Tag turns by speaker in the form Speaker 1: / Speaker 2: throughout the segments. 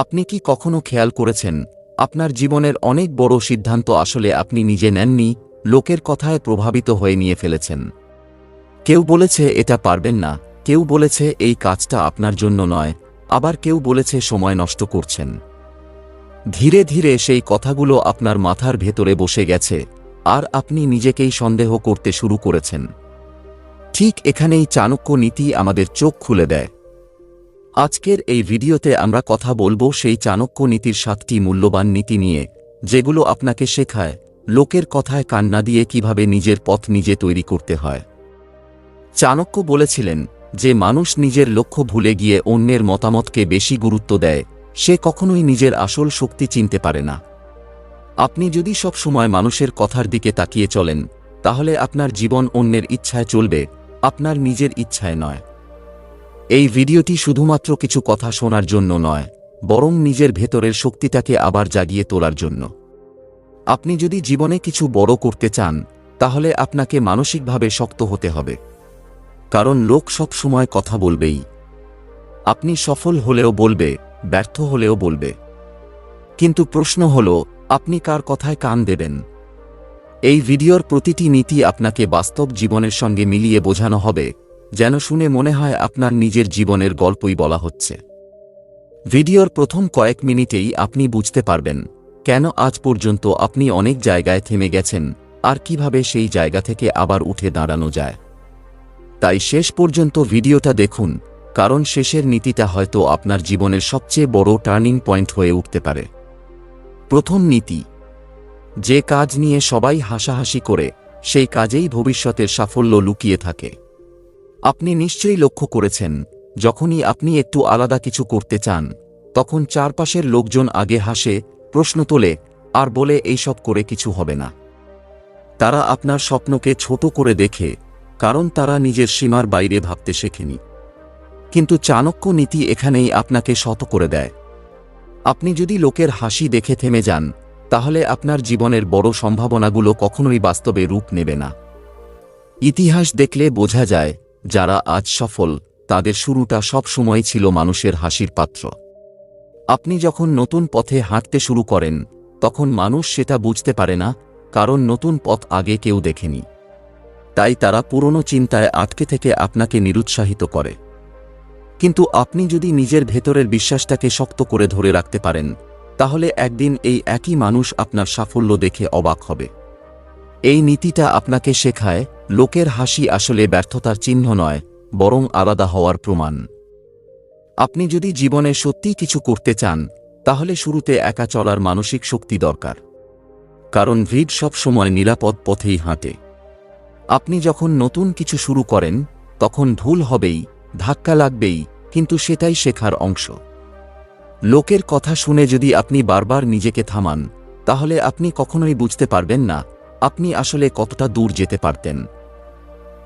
Speaker 1: আপনি কি কখনো খেয়াল করেছেন, আপনার জীবনের অনেক বড় সিদ্ধান্ত আসলে আপনি নিজে নেননি, লোকের কথায় প্রভাবিত হয়ে নিয়ে ফেলেছেন? কেউ বলেছে, এটা পারবেন না। কেউ বলেছে, এই কাজটা আপনার জন্য নয়। আবার কেউ বলেছে, সময় নষ্ট করছেন। ধীরে ধীরে সেই কথাগুলো আপনার মাথার ভেতরে বসে গেছে, আর আপনি নিজেকেই সন্দেহ করতে শুরু করেছেন। ঠিক এখানেই চাণক্য নীতি আমাদের চোখ খুলে দেয়। আজকের এই ভিডিওতে আমরা কথা বলব সেই চাণক্য নীতির সাতটি মূল্যবান নীতি নিয়ে, যেগুলো আপনাকে শেখায়, লোকের কথায় কান্না দিয়ে কীভাবে নিজের পথ নিজে তৈরি করতে হয়। চাণক্য বলেছিলেন যে মানুষ নিজের লক্ষ্য ভুলে গিয়ে অন্যের মতামতকে বেশি গুরুত্ব দেয়, সে কখনোই নিজের আসল শক্তি চিনতে পারে না। আপনি যদি সব সময় মানুষের কথার দিকে তাকিয়ে চলেন, তাহলে আপনার জীবন অন্যের ইচ্ছায় চলবে, আপনার নিজের ইচ্ছায় নয়। এই ভিডিওটি শুধুমাত্র কিছু কথা শোনার জন্য নয়, বরং নিজের ভেতরের শক্তিটাকে আবার জাগিয়ে তোলার জন্য। আপনি যদি জীবনে কিছু বড় করতে চান, তাহলে আপনাকে মানসিকভাবে শক্ত হতে হবে। কারণ লোক সব সময় কথা বলবেই। আপনি সফল হলেও বলবে, ব্যর্থ হলেও বলবে। কিন্তু প্রশ্ন হল, আপনি কার কথায় কান দেবেন? এই ভিডিওর প্রতিটি নীতি আপনাকে বাস্তব জীবনের সঙ্গে মিলিয়ে বোঝানো হবে। যেন শুনে মনে হয় আপনার নিজের জীবনের গল্পই বলা হচ্ছে। ভিডিওর প্রথম কয়েক মিনিটেই আপনি বুঝতে পারবেন, কেন আজ পর্যন্ত আপনি অনেক জায়গায় থেমে গেছেন, আর কীভাবে সেই জায়গা থেকে আবার উঠে দাঁড়ানো যায়। তাই শেষ পর্যন্ত ভিডিওটা দেখুন, কারণ শেষের নীতিটা হয়তো আপনার জীবনের সবচেয়ে বড় টার্নিং পয়েন্ট হয়ে উঠতে পারে। প্রথম নীতি, যে কাজ নিয়ে সবাই হাসাহাসি করে, সেই কাজেই ভবিষ্যতের সাফল্য লুকিয়ে থাকে। আপনি নিশ্চয়ই লক্ষ্য করেছেন, যখনই আপনি একটু আলাদা কিছু করতে চান, তখন চারপাশের লোকজন আগে হাসে, প্রশ্ন তোলে, আর বলে এইসব করে কিছু হবে না। তারা আপনার স্বপ্নকে ছোট করে দেখে, কারণ তারা নিজের সীমার বাইরে ভাবতে শেখেনি। কিন্তু চাণক্য নীতি এখানেই আপনাকে শত করে দেয়। আপনি যদি লোকের হাসি দেখে থেমে যান, তাহলে আপনার জীবনের বড় সম্ভাবনাগুলো কখনোই বাস্তবে রূপ নেবে না। ইতিহাস দেখলে বোঝা যায় যারা আজ সফল, তাদের শুরুটা সব সময় ছিল মানুষের হাসির পাত্র। আপনি যখন নতুন পথে হাঁটতে শুরু করেন, তখন মানুষ সেটা বুঝতে পারে না, কারণ নতুন পথ আগে কেউ দেখেনি। তাই তারা পুরনো চিন্তায় আটকে থেকে আপনাকে নিরুৎসাহিত করে। কিন্তু আপনি যদি নিজের ভেতরের বিশ্বাসটাকে শক্ত করে ধরে রাখতে পারেন, তাহলে একদিন এই একই মানুষ আপনার সাফল্য দেখে অবাক হবে। এই নীতিটা আপনাকে শেখায়, লোকের হাসি আসলে ব্যর্থতার চিহ্ন নয়, বরং আলাদা হওয়ার প্রমাণ। আপনি যদি জীবনে সত্যিই কিছু করতে চান, তাহলে শুরুতে একা চলার মানসিক শক্তি দরকার। কারণ ভিড় সব সময় নিরাপদ পথেই হাঁটে। আপনি যখন নতুন কিছু শুরু করেন, তখন ভুল হবেই, ধাক্কা লাগবেই, কিন্তু সেটাই শেখার অংশ। লোকের কথা শুনে যদি আপনি বারবার নিজেকে থামান, তাহলে আপনি কখনোই বুঝতে পারবেন না আপনি আসলে কতটা দূর যেতে পারতেন।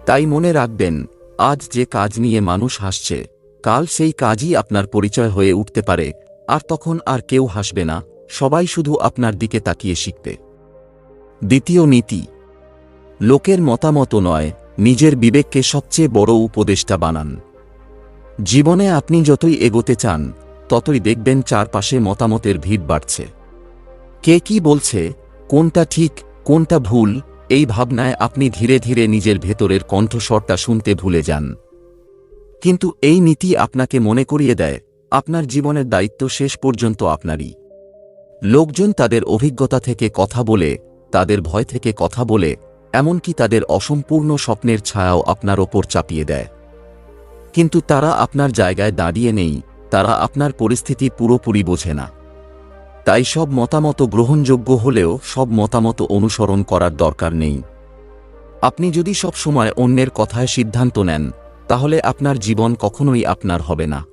Speaker 1: তাই মনে রাখবেন, আজ যে কাজ নিয়ে মানুষ হাসছে, কাল সেই কাজই আপনার পরিচয় হয়ে উঠতে পারে, আর তখন আর কেউ হাসবে না, সবাই শুধু আপনার দিকে তাকিয়ে শিখবে। দ্বিতীয় নীতি, লোকের মতামত নয়, নিজের বিবেককে সবচেয়ে বড় উপদেষ্টা বানান। জীবনে আপনি যতই এগোতে চান, ততই দেখবেন চারপাশে মতামতের ভিড় বাড়ছে। কে কি বলছে, কোনটা ঠিক কোনটা ভুল? এই ভাবনায় আপনি ধীরে ধীরে নিজের ভেতরের কণ্ঠস্বরটা শুনতে ভুলে যান। কিন্তু এই নীতি আপনাকে মনে করিয়ে দেয়, আপনার জীবনের দায়িত্ব শেষ পর্যন্ত আপনারই। লোকজন তাদের অভিজ্ঞতা থেকে কথা বলে, তাদের ভয় থেকে কথা বলে, এমনকি তাদের অসম্পূর্ণ স্বপ্নের ছায়াও আপনার ওপর চাপিয়ে দেয়। কিন্তু তারা আপনার জায়গায় দাঁড়িয়ে নেই, তারা আপনার পরিস্থিতি পুরোপুরি বোঝে না। তাই সব মতামত গ্রহণযোগ্য হলেও সব মতামত অনুসরণ করার দরকার নেই। আপনি যদি সব সময় অন্যের কথায় সিদ্ধান্ত নেন, তাহলে আপনার জীবন কখনোই আপনার হবে না।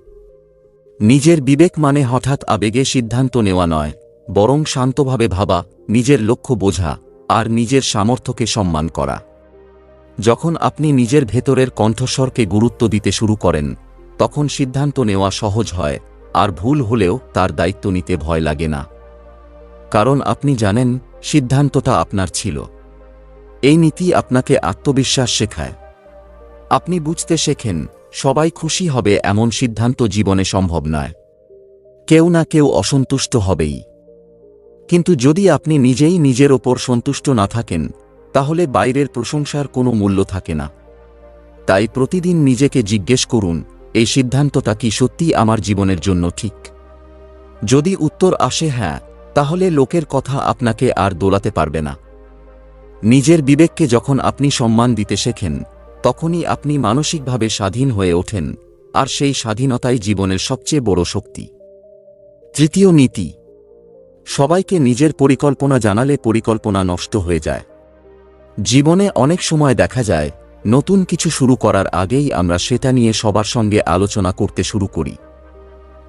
Speaker 1: নিজের বিবেক মানে হঠাৎ আবেগে সিদ্ধান্ত নেওয়া নয়, বরং শান্তভাবে ভাবা, নিজের লক্ষ্য বোঝা, আর নিজের সামর্থ্যকে সম্মান করা। যখন আপনি নিজের ভেতরের কণ্ঠস্বরকে গুরুত্ব দিতে শুরু করেন, তখন সিদ্ধান্ত নেওয়া সহজ হয় আর ভুল হলেও তার দায়িত্ব নিতে ভয় লাগে না। কারণ আপনি জানেন, সিদ্ধান্তটা আপনার ছিল। এই নীতি আপনাকে আত্মবিশ্বাস শেখায়। আপনি বুঝতে শেখেন, সবাই খুশি হবে এমন সিদ্ধান্ত জীবনে সম্ভব নয়। কেউ না কেউ অসন্তুষ্ট হবেই। কিন্তু যদি আপনি নিজেই নিজের ওপর সন্তুষ্ট না থাকেন, তাহলে বাইরের প্রশংসার কোনো মূল্য থাকে না। তাই প্রতিদিন নিজেকে জিজ্ঞেস করুন এই সিদ্ধান্তটা কি সত্যি আমার জীবনের জন্য ঠিক? যদি উত্তর আসে হ্যাঁ তাহলে লোকের কথা আপনাকে আর দোলাতে পারবে না। নিজের বিবেককে যখন আপনি সম্মান দিতে শেখেন, তখনই আপনি মানসিকভাবে স্বাধীন হয়ে ওঠেন, আর সেই স্বাধীনতাই জীবনের সবচেয়ে বড় শক্তি। তৃতীয় নীতি, সবাইকে নিজের পরিকল্পনা জানালে পরিকল্পনা নষ্ট হয়ে যায়। জীবনে অনেক সময় দেখা যায় নতুন কিছু শুরু করার আগেই আমরা সেটা নিয়ে সবার সঙ্গে আলোচনা করতে শুরু করি।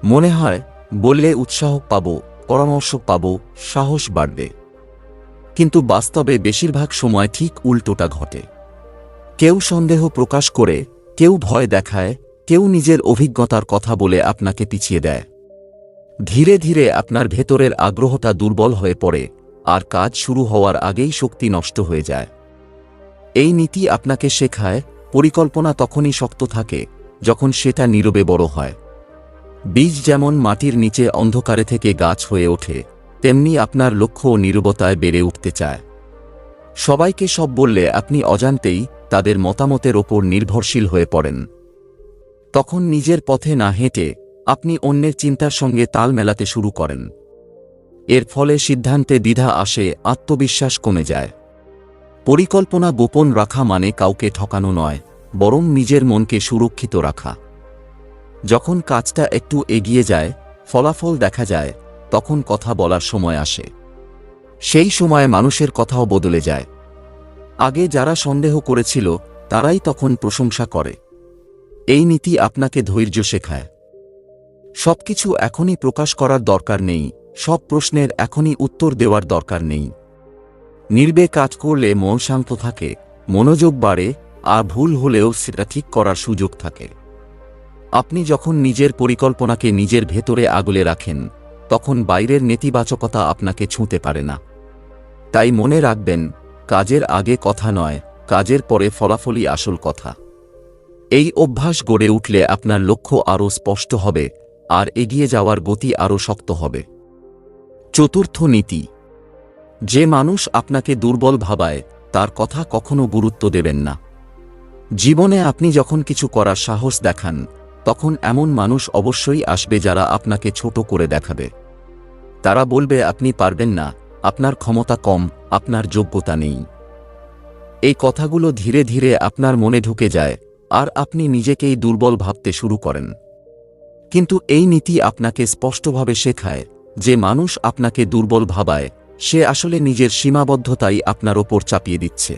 Speaker 1: মনে হয়, বললে উৎসাহ পাব, পরামর্শ পাব, সাহস বাড়বে। কিন্তু বাস্তবে বেশিরভাগ সময় ঠিক উল্টোটা ঘটে। কেউ সন্দেহ প্রকাশ করে, কেউ ভয় দেখায়, কেউ নিজের অভিজ্ঞতার কথা বলে আপনাকে পিছিয়ে দেয়। ধীরে ধীরে আপনার ভেতরের আগ্রহটা দুর্বল হয়ে পড়ে, আর কাজ শুরু হওয়ার আগেই শক্তি নষ্ট হয়ে যায়। এই নীতি আপনাকে শেখায়, পরিকল্পনা তখনই শক্ত থাকে, যখন সেটা নীরবে বড় হয়। বীজ যেমন মাটির নিচে অন্ধকারে থেকে গাছ হয়ে ওঠে, তেমনি আপনার লক্ষ্য নীরবতায় বেড়ে উঠতে চায়। সবাইকে সব বললে আপনি অজান্তেই তাদের মতামতের ওপর নির্ভরশীল হয়ে পড়েন। তখন নিজের পথে না হেঁটে আপনি অন্যের চিন্তার সঙ্গে তাল মেলাতে শুরু করেন। এর ফলে সিদ্ধান্তে দ্বিধা আসে, আত্মবিশ্বাস কমে যায়। পরিকল্পনা গোপন রাখা মানে কাউকে ঠকানো নয়, বরং নিজের মনকে সুরক্ষিত রাখা। যখন কাজটা একটু এগিয়ে যায়, ফলাফল দেখা যায়, তখন কথা বলার সময় আসে। সেই সময় মানুষের কথাও বদলে যায়। আগে যারা সন্দেহ করেছিল, তারাই তখন প্রশংসা করে। এই নীতি আপনাকে ধৈর্য শেখায়। সবকিছু এখনই প্রকাশ করার দরকার নেই, সব প্রশ্নের এখনই উত্তর দেওয়ার দরকার নেই। নির্বে কাজ করলে মন শান্ত থাকে, মনোযোগ বাড়ে, আর ভুল হলেও সেটা ঠিক করার সুযোগ থাকে। আপনি যখন নিজের পরিকল্পনাকে নিজের ভেতরে আগলে রাখেন, তখন বাইরের নেতিবাচকতা আপনাকে ছুঁতে পারে না। তাই মনে রাখবেন, কাজের আগে কথা নয়, কাজের পরে ফলাফলই আসল কথা। এই অভ্যাস গড়ে উঠলে আপনার লক্ষ্য আরও স্পষ্ট হবে, আর এগিয়ে যাওয়ার গতি আরও শক্ত হবে। চতুর্থ নীতি যে মানুষ আপনাকে দুর্বল ভাবায়, তার কথা কখনো গুরুত্ব দেবেন না। জীবনে আপনি যখন কিছু করার সাহস দেখান, তখন এমন মানুষ অবশ্যই আসবে যারা আপনাকে ছোট করে দেখাবে। তারা বলবে, আপনি পারবেন না, আপনার ক্ষমতা কম, আপনার যোগ্যতা নেই। এই কথাগুলো ধীরে ধীরে আপনার মনে ঢুকে যায়, আর আপনি নিজেকেই দুর্বল ভাবতে শুরু করেন। কিন্তু এই নীতি আপনাকে স্পষ্টভাবে শেখায় যে মানুষ আপনাকে দুর্বল ভাবায় সে আসলে নিজের সীমাবদ্ধতাই আপনার ওপর চাপিয়ে দিচ্ছে।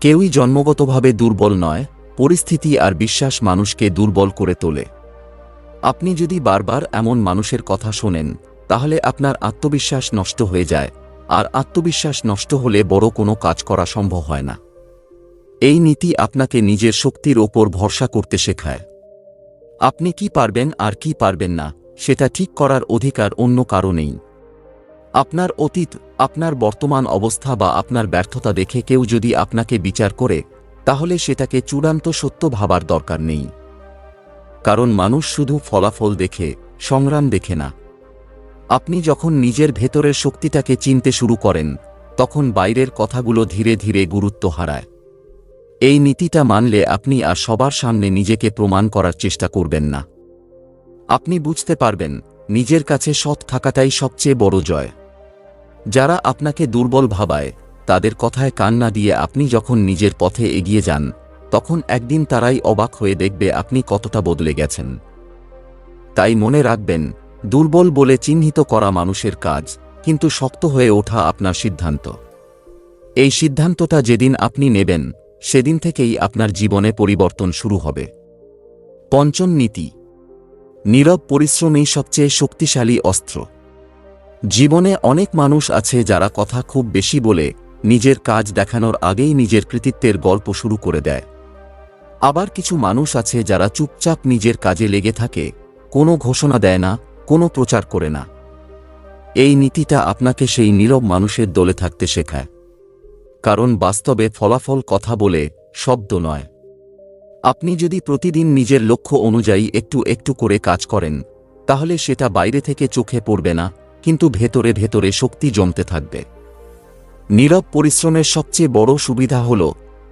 Speaker 1: কেউই জন্মগতভাবে দুর্বল নয়, পরিস্থিতি আর বিশ্বাস মানুষকে দুর্বল করে তোলে। আপনি যদি বারবার এমন মানুষের কথা শোনেন, তাহলে আপনার আত্মবিশ্বাস নষ্ট হয়ে যায়, আর আত্মবিশ্বাস নষ্ট হলে বড় কোনো কাজ করা সম্ভব হয় না। এই নীতি আপনাকে নিজের শক্তির ওপর ভরসা করতে শেখায়। আপনি কি পারবেন আর কি পারবেন না, সেটা ঠিক করার অধিকার অন্য কারও নেই। আপনার অতীত, আপনার বর্তমান অবস্থা বা আপনার ব্যর্থতা দেখে কেউ যদি আপনাকে বিচার করে, তাহলে সেটাকে চূড়ান্ত সত্য ভাবার দরকার নেই। কারণ মানুষ শুধু ফলাফল দেখে, সংগ্রাম দেখে না। আপনি যখন নিজের ভেতরের শক্তিটাকে চিনতে শুরু করেন, তখন বাইরের কথাগুলো ধীরে ধীরে গুরুত্ব হারায়। এই নীতিটা মানলে আপনি আর সবার সামনে নিজেকে প্রমাণ করার চেষ্টা করবেন না। আপনি বুঝতে পারবেন, নিজের কাছে সৎ থাকাটাই সবচেয়ে বড় জয়। যারা আপনাকে দুর্বল ভাবায়, তাদের কথায় কান না দিয়ে আপনি যখন নিজের পথে এগিয়ে যান, তখন একদিন তারাই অবাক হয়ে দেখবে আপনি কতটা বদলে গেছেন। তাই মনে রাখবেন, দুর্বল বলে চিহ্নিত করা মানুষের কাজ, কিন্তু শক্ত হয়ে ওঠা আপনার সিদ্ধান্ত। এই সিদ্ধান্তটা যেদিন আপনি নেবেন, সেদিন থেকেই আপনার জীবনে পরিবর্তন শুরু হবে। পঞ্চম নীতি। নীরব পরিশ্রমই সবচেয়ে শক্তিশালী অস্ত্র। জীবনে অনেক মানুষ আছে যারা কথা খুব বেশি বলে নিজের কাজ দেখানোর আগেই নিজের কৃতিত্বের গল্প শুরু করে দেয়। আবার কিছু মানুষ আছে যারা চুপচাপ নিজের কাজে লেগে থাকে, কোনো ঘোষণা দেয় না, কোনো প্রচার করে না। এই নীতিটা আপনাকে সেই নীরব মানুষের দলে থাকতে শেখায়। কারণ বাস্তবে ফলাফল কথা বলে শব্দ নয়। আপনি যদি প্রতিদিন নিজের লক্ষ্য অনুযায়ী একটু একটু করে কাজ করেন, তাহলে সেটা বাইরে থেকে চোখে পড়বে না কিন্তু ভেতরে ভেতরে শক্তি জমতে থাকবে। নীরব পরিশ্রমের সবচেয়ে বড় সুবিধা হল,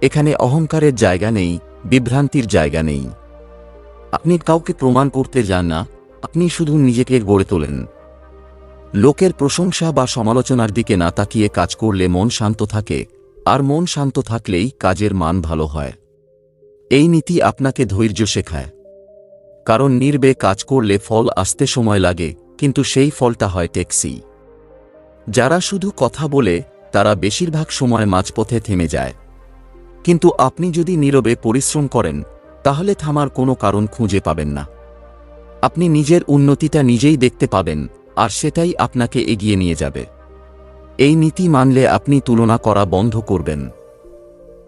Speaker 1: এখানে অহংকারের জায়গা নেই, বিভ্রান্তির জায়গা নেই। আপনি কাউকে প্রমাণ করতে যান না, আপনি শুধু নিজেকে গড়ে তোলেন। লোকের প্রশংসা বা সমালোচনার দিকে না তাকিয়ে কাজ করলে মন শান্ত থাকে, আর মন শান্ত থাকলেই কাজের মান ভালো হয়। এই নীতি আপনাকে ধৈর্য শেখায়। কারণ নির্বে কাজ করলে ফল আসতে সময় লাগে কিন্তু সেই ফলটা হয় ট্যাক্সি যারা শুধু কথা বলে, তারা বেশিরভাগ সময় মাঝপথে থেমে যায়। কিন্তু আপনি যদি নীরবে পরিশ্রম করেন, তাহলে থামার কোনো কারণ খুঁজে পাবেন না। আপনি নিজের উন্নতিটা নিজেই দেখতে পাবেন, আর সেটাই আপনাকে এগিয়ে নিয়ে যাবে। এই নীতি মানলে আপনি তুলনা করা বন্ধ করবেন।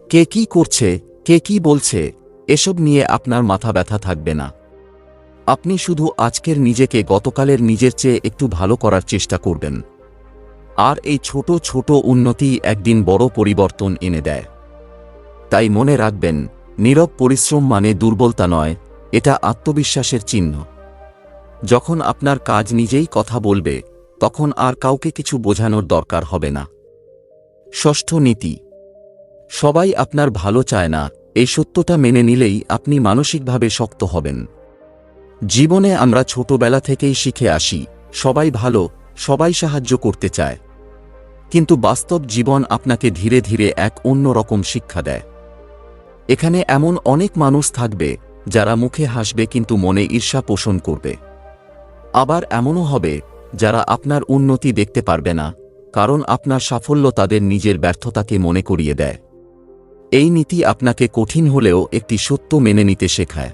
Speaker 1: কে কি করছে, কে কি বলছে, এসব নিয়ে আপনার মাথা ব্যথা থাকবে না। আপনি শুধু আজকের নিজেকে গতকালের নিজের চেয়ে একটু ভালো করার চেষ্টা করবেন। আর এই ছোট ছোট উন্নতি একদিন বড় পরিবর্তন এনে দেয়। তাই মনে রাখবেন, নীরব পরিশ্রম মানে দুর্বলতা নয়, এটা আত্মবিশ্বাসের চিহ্ন। যখন আপনার কাজ নিজেই কথা বলবে, তখন আর কাউকে কিছু বোঝানোর দরকার হবে না। ষষ্ঠ নীতি। সবাই আপনার ভালো চায় না, এই সত্যটা মেনে নিলেই আপনি মানসিকভাবে শক্ত হবেন। জীবনে আমরা ছোটবেলা থেকেই শিখে আসি, সবাই ভালো, সবাই সাহায্য করতে চায়। কিন্তু বাস্তব জীবন আপনাকে ধীরে ধীরে এক অন্য রকম শিক্ষা দেয়। এখানে এমন অনেক মানুষ থাকবে, যারা মুখে হাসবে কিন্তু মনে ঈর্ষা পোষণ করবে। আবার এমনও হবে, যারা আপনার উন্নতি দেখতে পারবে না, কারণ আপনার সাফল্য তাদের নিজের ব্যর্থতাকে মনে করিয়ে দেয়। এই নীতি আপনাকে কঠিন হলেও একটি সত্য মেনে নিতে শেখায়।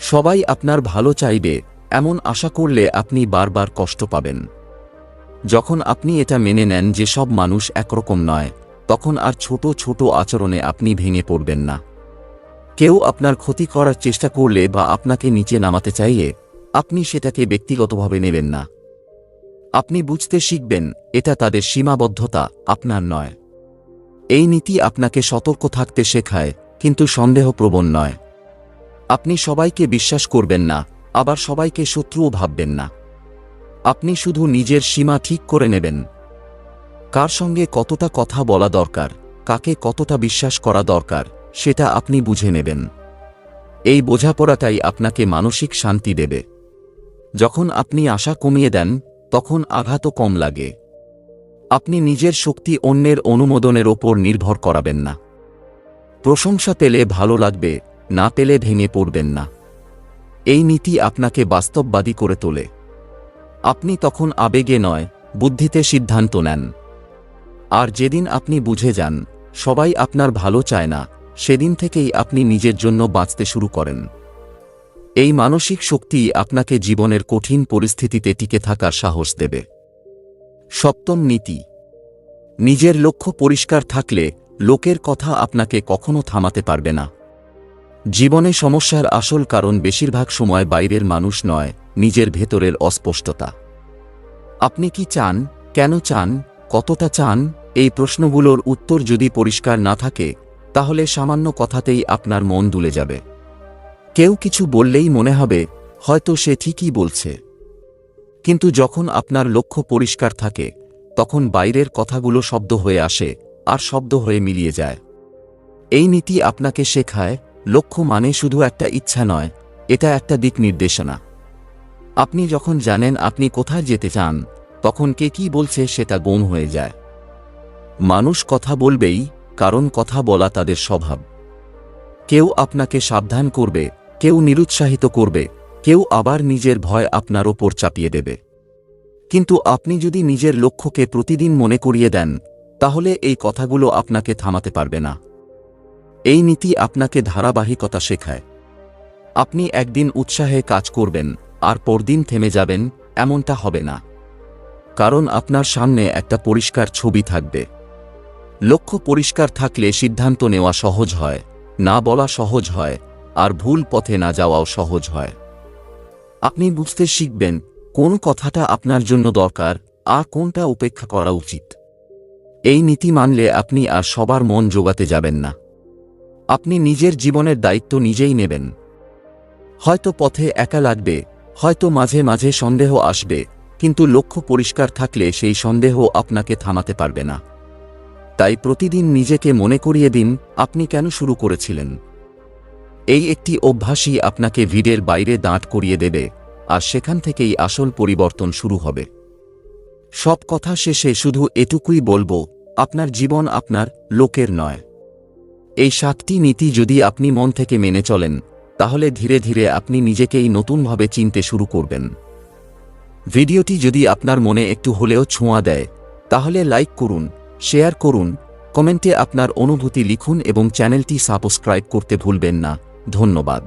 Speaker 1: সবাই আপনার ভালো চাইবে, এমন আশা করলে আপনি বারবার কষ্ট পাবেন। যখন আপনি এটা মেনে নেন যে সব মানুষ একরকম নয়, তখন আর ছোট ছোট আচরণে আপনি ভেঙে পড়বেন না। কেউ আপনার ক্ষতি করার চেষ্টা করলে বা আপনাকে নিচে নামাতে চাইলে, আপনি সেটাকে ব্যক্তিগতভাবে নেবেন না। আপনি বুঝতে শিখবেন, এটা তাদের সীমাবদ্ধতা, আপনার নয়। এই নীতি আপনাকে সতর্ক থাকতে শেখায়, কিন্তু সন্দেহপ্রবণ নয়। আপনি সবাইকে বিশ্বাস করবেন না, আবার সবাইকে শত্রুও ভাববেন না। আপনি শুধু নিজের সীমা ঠিক করে নেবেন। কার সঙ্গে কতটা কথা বলা দরকার, কাকে কতটা বিশ্বাস করা দরকার, সেটা আপনি বুঝে নেবেন। এই বোঝাপড়াটাই আপনাকে মানসিক শান্তি দেবে। যখন আপনি আশা কমিয়ে দেন, তখন আঘাতও কম লাগে। আপনি নিজের শক্তি অন্যের অনুমোদনের ওপর নির্ভর করাবেন না। প্রশংসা পেলে ভালো লাগবে না পেলে ভেঙে পড়বেন না। এই নীতি আপনাকে বাস্তববাদী করে তোলে। আপনি তখন আবেগে নয়, বুদ্ধিতে সিদ্ধান্ত নেন। আর যেদিন আপনি বুঝে যান, সবাই আপনার ভালো চায় না, সেদিন থেকেই আপনি নিজের জন্য বাঁচতে শুরু করেন। এই মানসিক শক্তি আপনাকে জীবনের কঠিন পরিস্থিতিতে টিকে থাকার সাহস দেবে। সপ্তম নীতি, নিজের লক্ষ্য পরিষ্কার থাকলে লোকের কথা আপনাকে কখনো থামাতে পারবে না। জীবনে সমস্যার আসল কারণ বেশিরভাগ সময় বাইরের মানুষ নয়, নিজের ভেতরের অস্পষ্টতা। আপনি কি চান? কেন চান? কতটা চান? এই প্রশ্নগুলোর উত্তর যদি পরিষ্কার না থাকে, তাহলে সামান্য কথাতেই আপনার মন দুলে যাবে। কেউ কিছু বললেই মনে হবে, হয়তো সে ঠিকই বলছে। কিন্তু যখন আপনার লক্ষ্য পরিষ্কার থাকে, তখন বাইরের কথাগুলো শব্দ হয়ে আসে, আর শব্দ হয়ে মিলিয়ে যায়। এই নীতি আপনাকে শেখায় লক্ষ্য মানে শুধু একটা ইচ্ছা নয়, এটা একটা দিক নির্দেশনা। আপনি যখন জানেন আপনি কোথায় যেতে চান, তখন কে কি বলছে সেটা গৌণ হয়ে যায়। মানুষ কথা বলবেই, কারণ কথা বলা তাদের স্বভাব। কেউ আপনাকে সাবধান করবে, কেউ নিরুৎসাহিত করবে, কেউ আবার নিজের ভয় আপনার ওপর চাপিয়ে দেবে। কিন্তু আপনি যদি নিজের লক্ষ্যকে প্রতিদিন মনে করিয়ে দেন, তাহলে এই কথাগুলো আপনাকে থামাতে পারবে না। এই নীতি আপনাকে ধারাবাহিকতা শেখায়। আপনি একদিন উৎসাহে কাজ করবেন, আর পরদিন থেমে যাবেন, এমনটা হবে না। কারণ আপনার সামনে একটা পরিষ্কার ছবি থাকবে। লক্ষ্য পরিষ্কার থাকলে সিদ্ধান্ত নেওয়া সহজ হয়, না বলা সহজ হয়, আর ভুল পথে না যাওয়াও সহজ হয়। আপনি বুঝতে শিখবেন, কোন কথাটা আপনার জন্য দরকার, আর কোনটা উপেক্ষা করা উচিত। এই নীতি মানলে আপনি আর সবার মন জোগাতে যাবেন না। আপনি নিজের জীবনের দায়িত্ব নিজেই নেবেন। হয়তো পথে একা লাগবে, হয়তো মাঝে মাঝে সন্দেহ আসবে, কিন্তু লক্ষ্য পরিষ্কার থাকলে সেই সন্দেহ আপনাকে থামাতে পারবে না। তাই প্রতিদিন নিজেকে মনে করিয়ে দিন, আপনি কেন শুরু করেছিলেন? এই একটি অভ্যাসই আপনাকে ভিড়ের বাইরে দাঁড় করিয়ে দেবে, আর সেখান থেকেই আসল পরিবর্তন শুরু হবে। সব কথা শেষে শুধু এটুকুই বলব, আপনার জীবন আপনার লোকের নয়। এই সাতটি নীতি যদি আপনি মন থেকে মেনে চলেন, তাহলে ধীরে ধীরে আপনি নিজেকেই নতুনভাবে চিনতে শুরু করবেন। ভিডিওটি যদি আপনার মনে একটু হলেও ছোঁয়া দেয়, তাহলে লাইক করুন, শেয়ার করুন, কমেন্টে আপনার অনুভূতি লিখুন এবং চ্যানেলটি সাবস্ক্রাইব করতে ভুলবেন না। ধন্যবাদ।